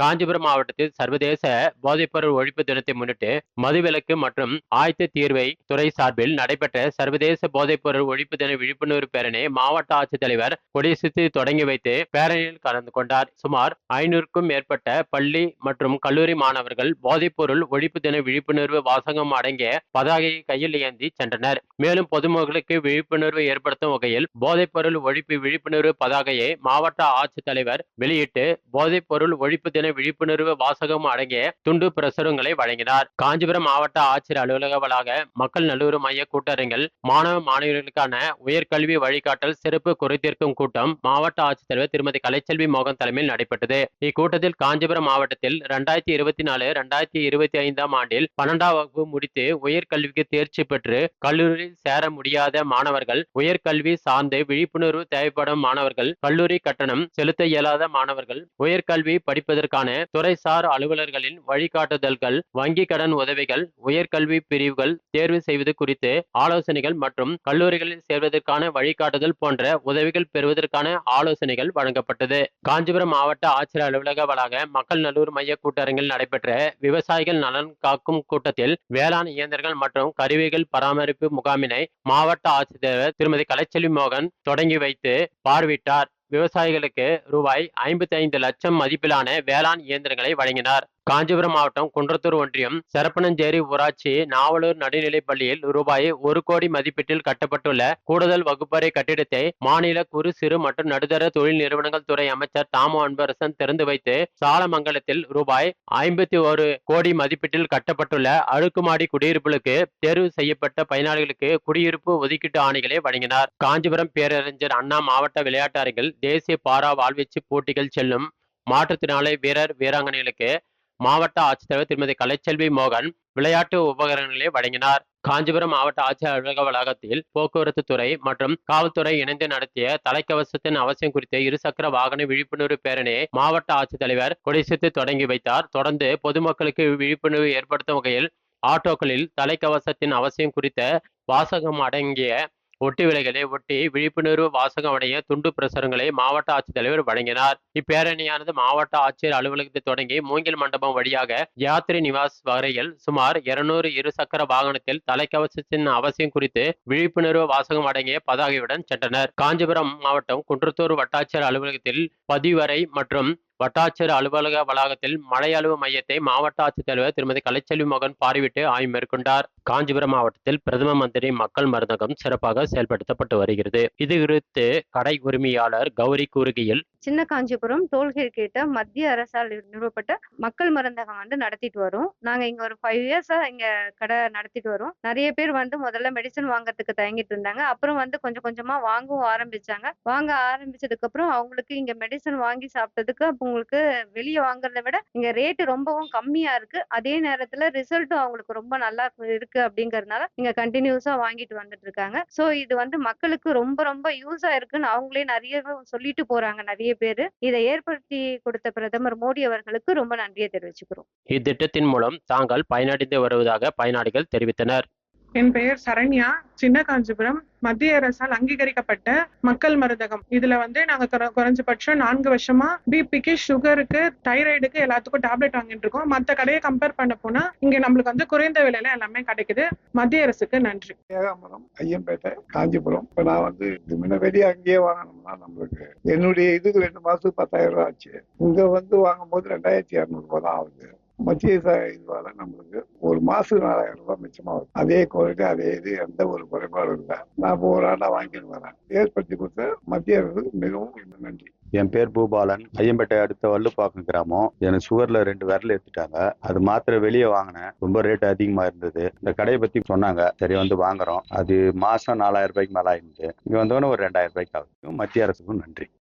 காஞ்சிபுரம் மாவட்டத்தில் சர்வதேச போதைப்பொருள் ஒழிப்பு தினத்தை முன்னிட்டு மதுவிலக்கு மற்றும் ஆயத்த தீர்வை துறை சார்பில் நடைபெற்ற சர்வதேச போதைப்பொருள் ஒழிப்பு தின விழிப்புணர்வு பேரணி மாவட்ட ஆட்சித்தலைவர் கொடியசித்து தொடங்கி வைத்து பேரணியில் கலந்து கொண்டார். சுமார் ஐநூறுக்கும் மேற்பட்ட பள்ளி மற்றும் கல்லூரி மாணவர்கள் போதைப்பொருள் ஒழிப்பு தின விழிப்புணர்வு வாசகம் அடங்கிய பதாகையை கையில் ஏந்தி சென்றனர். மேலும் பொதுமக்களுக்கு விழிப்புணர்வு ஏற்படுத்தும் வகையில் போதைப்பொருள் ஒழிப்பு விழிப்புணர்வு பதாகையை மாவட்ட ஆட்சித்தலைவர் வெளியிட்டு போதைப்பொருள் ஒழிப்பு தின விழிப்புணர்வு வாசகம் அடங்கிய துண்டு பிரசுரங்களை வழங்கினார். காஞ்சிபுரம் மாவட்ட ஆட்சியர் அலுவலக வளாக மக்கள் நல்லுறவு மைய கூட்டரங்கில் மாணவ மாணவிகளுக்கான உயர்கல்வி வழிகாட்டல் சிறப்பு குறைதீர்க்கும் கூட்டம் மாவட்ட ஆட்சித்தலைவர் திருமதி கலைச்செல்வி மோகன் தலைமையில் நடைபெற்றது. இக்கூட்டத்தில் காஞ்சிபுரம் மாவட்டத்தில் இரண்டாயிரத்தி இருபத்தி நாலு இரண்டாயிரத்தி இருபத்தி ஐந்தாம் ஆண்டில் பன்னெண்டாம் வகுப்பு முடித்து உயர்கல்விக்கு தேர்ச்சி பெற்று கல்லூரியில் சேர முடியாத மாணவர்கள் உயர்கல்வி சார்ந்து விழிப்புணர்வு தேவைப்படும் மாணவர்கள் கல்லூரி கட்டணம் செலுத்த இயலாத மாணவர்கள் உயர்கல்வி படிப்பதற்கான துறைசார் அலுவலர்களின் வழிகாட்டுதல்கள் வங்கி கடன் உதவிகள் உயர்கல்வி பிரிவுகள் தேர்வு செய்வது குறித்து ஆலோசனைகள் மற்றும் கல்லூரிகளில் சேர்வதற்கான வழிகாட்டுதல் போன்ற உதவிகள் பெறுவதற்கான ஆலோசனைகள் வழங்கப்பட்டது. காஞ்சிபுரம் மாவட்ட ஆட்சியர் அலுவலக வளாக மக்கள் நல்லூர் மைய கூட்டரங்கில் நடைபெற்ற விவசாயிகள் நலன் காக்கும் கூட்டத்தில் வேளாண் இயந்திரங்கள் மற்றும் கருவிகள் பராமரிப்பு முகாமினை மாவட்ட ஆட்சித்தலைவர் திருமதி கலைச்செல்வி மோகன் தொடங்கி வைத்து பார்வையிட்டார். விவசாயிகளுக்கு ரூபாய் ஐம்பத்தி ஐந்து லட்சம் மதிப்பிலான வேளாண் இயந்திரங்களை வழங்கினார். காஞ்சிபுரம் மாவட்டம் குன்றத்தூர் ஒன்றியம் செரப்பனஞ்சேரி ஊராட்சி நாவலூர் நடுநிலைப் பள்ளியில் ரூபாய் ஒரு கோடி மதிப்பீட்டில் கட்டப்பட்டுள்ள கூடுதல் வகுப்பறை கட்டிடத்தை மாநில குறு சிறு மற்றும் நடுத்தர தொழில் நிறுவனங்கள் துறை அமைச்சர் தாமு அன்பரசன் திறந்து வைத்து சாலமங்கலத்தில் ரூபாய் ஐம்பத்தி ஒரு கோடி மதிப்பீட்டில் கட்டப்பட்டுள்ள அடுக்குமாடி குடியிருப்புகளுக்கு தேர்வு செய்யப்பட்ட பயனாளிகளுக்கு குடியிருப்பு ஒதுக்கீட்டு ஆணைகளை வழங்கினார். காஞ்சிபுரம் பேரறிஞர் அண்ணா மாவட்ட விளையாட்டு அரங்கில் தேசிய பாரா வாழ்வீச்சு போட்டிகள் செல்லும் மாற்றுத்திறனாளி வீரர் வீராங்கனைகளுக்கு மாவட்ட ஆட்சித்தலைவர் திருமதி கலைச்செல்வி மோகன் விளையாட்டு உபகரணங்களை வழங்கினார். காஞ்சிபுரம் மாவட்ட ஆட்சியர் அலுவலக வளாகத்தில் போக்குவரத்து துறை மற்றும் காவல்துறை இணைந்து நடத்திய தலைக்கவசத்தின் அவசியம் குறித்த இருசக்கர வாகன விழிப்புணர்வு பேரணியை மாவட்ட ஆட்சித்தலைவர் கொடிசித்து தொடங்கி வைத்தார். தொடர்ந்து பொதுமக்களுக்கு விழிப்புணர்வு ஏற்படுத்தும் வகையில் ஆட்டோக்களில் தலைக்கவசத்தின் அவசியம் குறித்த வாசகம் அடங்கிய ஒட்டி விலைகளை ஒட்டி விழிப்புணர்வு வாசகம் அடைய துண்டு பிரசுரங்களை மாவட்ட ஆட்சித்தலைவர் வழங்கினார். இப்பேரணியானது மாவட்ட ஆட்சியர் அலுவலகத்தை தொடங்கி மூங்கில் மண்டபம் வழியாக யாத்ரி நிவாஸ் வரையில் சுமார் இருநூறு இருசக்கர வாகனத்தில் தலைக்கவசத்தின் அவசியம் குறித்து விழிப்புணர்வு வாசகம் அடங்கிய பதாகையுடன் சென்றனர். காஞ்சிபுரம் மாவட்டம் குன்றத்தூர் வட்டாட்சியர் அலுவலகத்தில் பதிவறை மற்றும் வட்டாட்சியர் அலுவலக வளாகத்தில் மழை அளவு மையத்தை மாவட்ட ஆட்சித்தலைவர் திருமதி கலைச்செல்வி மகன் பார்வையிட்டு ஆய்வு மேற்கொண்டார். காஞ்சிபுரம் மாவட்டத்தில் பிரதம மந்திரி மக்கள் மருந்தகம் சிறப்பாக செயல்படுத்தப்பட்டு வருகிறது. இது குறித்து கடை உரிமையாளர் கௌரி கூறுகையில் சின்ன காஞ்சிபுரம் டோல்கேட் கிட்ட மத்திய அரசால் நிறுவப்பட்ட மக்கள் மருந்தகம் வந்து நடத்திட்டு வரோம். நாங்க இங்க ஒரு ஃபைவ் இயர்ஸா இங்க கடை நடத்திட்டு வரோம். நிறைய பேர் வந்து முதல்ல மெடிசன் வாங்கறதுக்கு தயங்கிட்டு இருந்தாங்க. அப்புறம் வந்து கொஞ்சம் கொஞ்சமா வாங்கவும் ஆரம்பிச்சாங்க. வாங்க ஆரம்பிச்சதுக்கு அப்புறம் அவங்களுக்கு இங்க மெடிசன் வாங்கி சாப்பிட்டதுக்கு உங்களுக்கு வெளியே வாங்குறத விட இங்க ரேட்டு ரொம்பவும் கம்மியா இருக்கு. அதே நேரத்துல ரிசல்ட்டும் அவங்களுக்கு ரொம்ப நல்லா இருக்கு அப்படிங்கறதுனால இங்க கண்டினியூஸா வாங்கிட்டு வந்துட்டு இருக்காங்க. சோ இது வந்து மக்களுக்கு ரொம்ப ரொம்ப யூஸா இருக்குன்னு அவங்களே நிறைய சொல்லிட்டு போறாங்க நிறைய பேரு. இதை ஏற்படுத்தி கொடுத்த பிரதமர் மோடி அவர்களுக்கு ரொம்ப நன்றியை தெரிவிச்சுக்கிறோம். இத்திட்டத்தின் மூலம் தாங்கள் பயனடைந்து வருவதாக பயனாளிகள் தெரிவித்தனர். என் பெயர் சரண்யா. சின்ன காஞ்சிபுரம். மத்திய அரசால் அங்கீகரிக்கப்பட்ட மக்கள் மருந்தகம். இதுல வந்து நாங்க குற- குறைஞ்சபட்சம் நான்கு வருஷமா பிபிக்கு சுகருக்கு தைராய்டுக்கு எல்லாத்துக்கும் டேப்லெட் வாங்கிட்டு இருக்கோம். மத்த கடையை கம்பேர் பண்ண போனா இங்க நம்மளுக்கு வந்து குறைந்த விலையில எல்லாமே கிடைக்குது. மத்திய அரசுக்கு நன்றி. ஏகாம்பரம் ஐயம்பேட்டை காஞ்சிபுரம். இப்ப நான் வந்து முன்ன வெளியே அங்கேயே வாங்கணும்னா நம்மளுக்கு என்னுடைய இதுக்கு ரெண்டு மாசத்துக்கு பத்தாயிரம் ரூபாய் ஆச்சு. இங்க வந்து வாங்கும்போது ரெண்டாயிரத்தி இரநூறு தான் ஆகுது. மத்திய ச- இதுவால நம்மளுக்கு ஒரு மாசம் நாலாயிரம் ரூபாய் மிச்சமாகும் அதே குவாலிட்டி அதே இது எந்த ஒரு குறைபாடும் இல்லை. நான் இப்போ ஒரு ஆண்டா வாங்கிட்டு வரேன். ஏற்படுத்தி கொடுத்த மத்திய அரசு மிகவும் நன்றி. என் பேர் பூபாலன். ஐயம்பேட்டை அடுத்த வள்ளுப்பாக்கம் கிராமம். எனக்கு சுகர்ல ரெண்டு விரல் எடுத்துட்டாங்க. அது மாத்திரை வெளியே வாங்கினேன். ரொம்ப ரேட் அதிகமா இருந்தது. இந்த கடையை பத்தி சொன்னாங்க. சரி வந்து வாங்குறோம். அது மாசம் நாலாயிரம் ரூபாய்க்கு மேல ஆயிருந்தது இங்க வந்தோடனே ஒரு ரெண்டாயிரம் ரூபாய்க்கு ஆகுது. மத்திய அரசுக்கும் நன்றி.